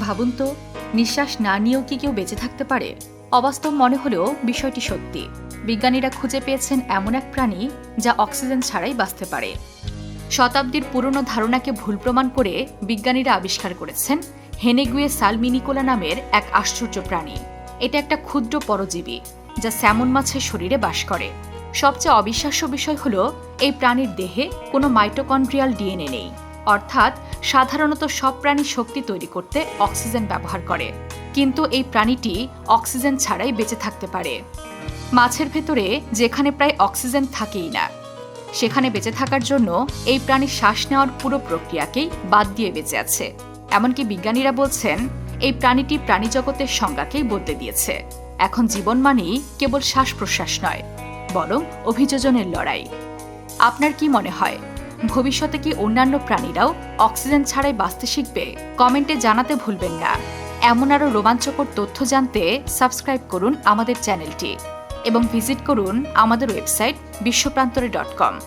ভাবুন তো, নিঃশ্বাস না নিয়েও কি কেউ বেঁচে থাকতে পারে? অবাস্তব মনে হলেও বিষয়টি সত্যি। বিজ্ঞানীরা খুঁজে পেয়েছেন এমন এক প্রাণী যা অক্সিজেন ছাড়াই বাঁচতে পারে। শতাব্দীর পুরনো ধারণাকে ভুল প্রমাণ করে বিজ্ঞানীরা আবিষ্কার করেছেন হেনেগুয়ে সালমিনিকোলা নামের এক আশ্চর্য প্রাণী। এটা একটা ক্ষুদ্র পরজীবী, যা স্যামন মাছের শরীরে বাস করে। সবচেয়ে অবিশ্বাস্য বিষয় হল, এই প্রাণীর দেহে কোনো মাইটোকন্ড্রিয়াল ডিএনএ নেই। অর্থাৎ সাধারণত সব প্রাণী শক্তি তৈরি করতে অক্সিজেন ব্যবহার করে। কিন্তু এই প্রাণীটি অক্সিজেন ছাড়াই বেঁচে থাকতে পারে। মাছের ভেতরে যেখানে প্রায় অক্সিজেন থাকেই না, সেখানে বেঁচে থাকার জন্য এই প্রাণীর শ্বাস নেওয়ার পুরো প্রক্রিয়াকেই বাদ দিয়ে বেঁচে আছে। এমনকি বিজ্ঞানীরা বলছেন, এই প্রাণীটি প্রাণীজগতের সংজ্ঞাকেই বদলে দিয়েছে। এখন জীবন মানেই কেবল শ্বাস প্রশ্বাস নয়, বরং অভিযোজনের লড়াই। আপনার কি মনে হয়? ভবিষ্যতে কি অন্যান্য প্রাণীরাও অক্সিজেন ছাড়াই বাঁচতে শিখবে? কমেন্টে জানাতে ভুলবেন না। এমন আরও রোমাঞ্চকর তথ্য জানতে সাবস্ক্রাইব করুন আমাদের চ্যানেলটি এবং ভিজিট করুন আমাদের ওয়েবসাইট বিশ্বপ্রান্তরে ডট কম।